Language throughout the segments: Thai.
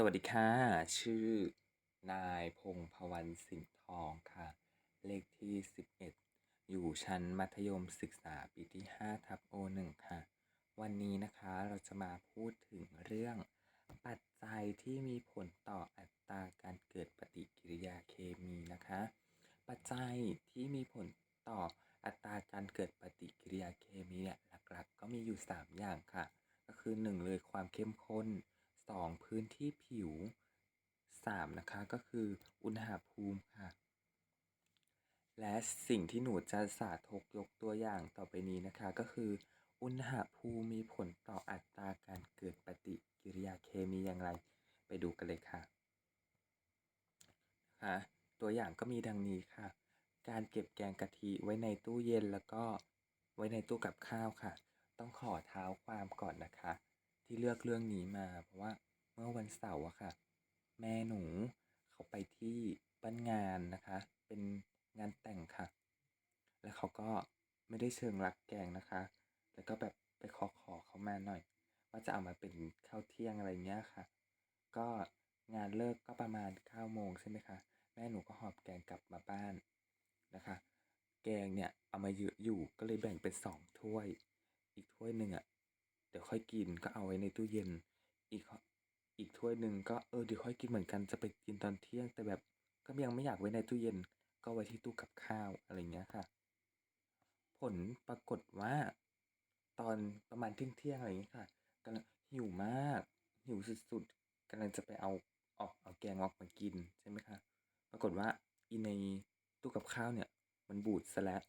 สวัสดีค่ะ ชื่อนายพงษ์พวันสิงห์ทองค่ะ เลขที่ 11 อยู่ชั้นมัธยมศึกษาปีที่5ทับ O1 ค่ะ วันนี้นะคะเราจะมาพูดถึงเรื่อง ปัจจัยที่มีผลต่ออัตราการเกิดปฏิกิริยาเคมีนะคะ ปัจจัยที่มีผลต่ออัตราการเกิดปฏิกิริยาเคมีเนี่ยหลักๆก็มีอยู่ 3 อย่างค่ะ ก็คือ 1 เลยความเข้มข้น 2 พื้นที่ผิว 3 นะคะ ก็คืออุณหภูมิค่ะ และสิ่งที่หนูจะสาธกยกตัวอย่างต่อไปนี้นะคะ ก็คืออุณหภูมิมีผลต่ออัตราการเกิดปฏิกิริยาเคมีอย่างไร ไปดูกันเลยค่ะนะคะตัวอย่างก็มีดังนี้ค่ะ การเก็บแกงกะทิไว้ในตู้เย็นแล้วก็ไว้ในตู้กับข้าวค่ะ ต้องขอเท้าความก่อนนะคะ ที่เลือกเรื่องนี้มา เพราะว่าเมื่อวันเสาร์อะค่ะ แม่หนูเขาไปที่บ้านงานนะคะ เป็นงานแต่งค่ะ แล้วเขาก็ไม่ได้เชิงรักแกงนะคะแล้วก็แบบไปขอขอเขามาหน่อย ว่าจะเอามาเป็นข้าวเที่ยงอะไรเงี้ยค่ะ ก็งานเลิกก็ประมาณ9โมงใช่ไหมคะแม่หนูก็หอบแกงกลับมาบ้านนะคะ แกงเนี่ยเอามาเยอะอยู่ก็เลยแบ่งเป็นสองถ้วย อีกถ้วยหนึ่งอะ เดี๋ยวค่อยกินก็เอาไว้ในตู้เย็น อีกอีกถ้วยหนึ่งก็เออเดี๋ยวค่อยกินเหมือนกันจะไปกินตอนเที่ยง แต่แบบก็ยังไม่อยากไว้ในตู้เย็น ก็ไว้ที่ตู้กับข้าวอะไรเงี้ยค่ะ ผลปรากฏว่า ตอนประมาณเที่ยงเที่ยงอะไรอย่างเงี้ยค่ะกำลังหิวมาก หิวสุดๆกำลังจะไปเอาออกเอาแกงออกมากินใช่ไหมคะ ปรากฏว่าอีในตู้กับข้าวเนี่ย มันบูดซะแล้ว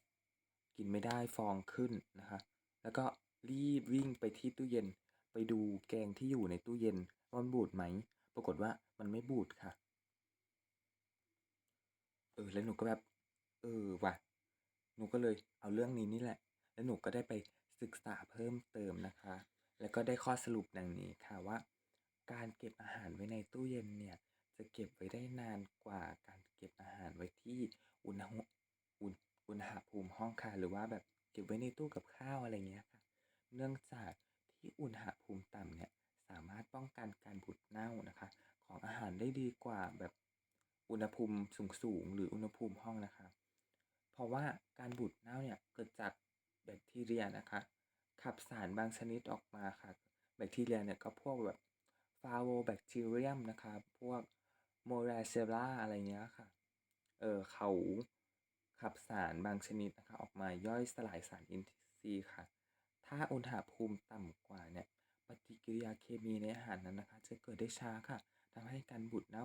กินไม่ได้ฟองขึ้นนะคะ แล้วก็ รีบวิ่งไปที่ตู้เย็น ไปดูแกงที่อยู่ในตู้เย็นว่ามันบูดไหม ปรากฏว่ามันไม่บูดค่ะ เออแล้วหนูก็แบบ เออว่ะ หนูก็เลยเอาเรื่องนี้นี่แหละ แล้วหนูก็ได้ไปศึกษาเพิ่มเติมนะคะ แล้วก็ได้ข้อสรุปดังนี้ค่ะว่า การเก็บอาหารไว้ในตู้เย็นเนี่ย จะเก็บไว้ได้นานกว่าการเก็บอาหารไว้ที่อุณหอุณอุณหภูมิห้องค่ะ หรือว่าแบบเก็บไว้ในตู้กับข้าวอะไรเงี้ยค่ะ เนื่องจากที่อุณหภูมิต่ำเนี่ยสามารถป้องกันการบูดเน่านะคะ ของอาหารได้ดีกว่าแบบอุณหภูมิสูงๆหรืออุณหภูมิห้องนะคะ เพราะว่าการบูดเน่าเนี่ยเกิดจากแบคทีเรียนะคะ ขับสารบางชนิดออกมาค่ะ แบคทีเรียเนี่ยก็พวกแบบฟาโวแบคทีเรียมนะคะ พวกโมราเซล่าอะไรเงี้ยค่ะ เออเขาขับสารบางชนิดนะคะ ออกมาย่อยสลายสารอินทรีย์ค่ะ ถ้าอุณหภูมิต่ำกว่าเนี่ย ปฏิกิริยาเคมีในอาหารนั้นนะคะ จะเกิดได้ช้าค่ะทำให้การบูดเน่า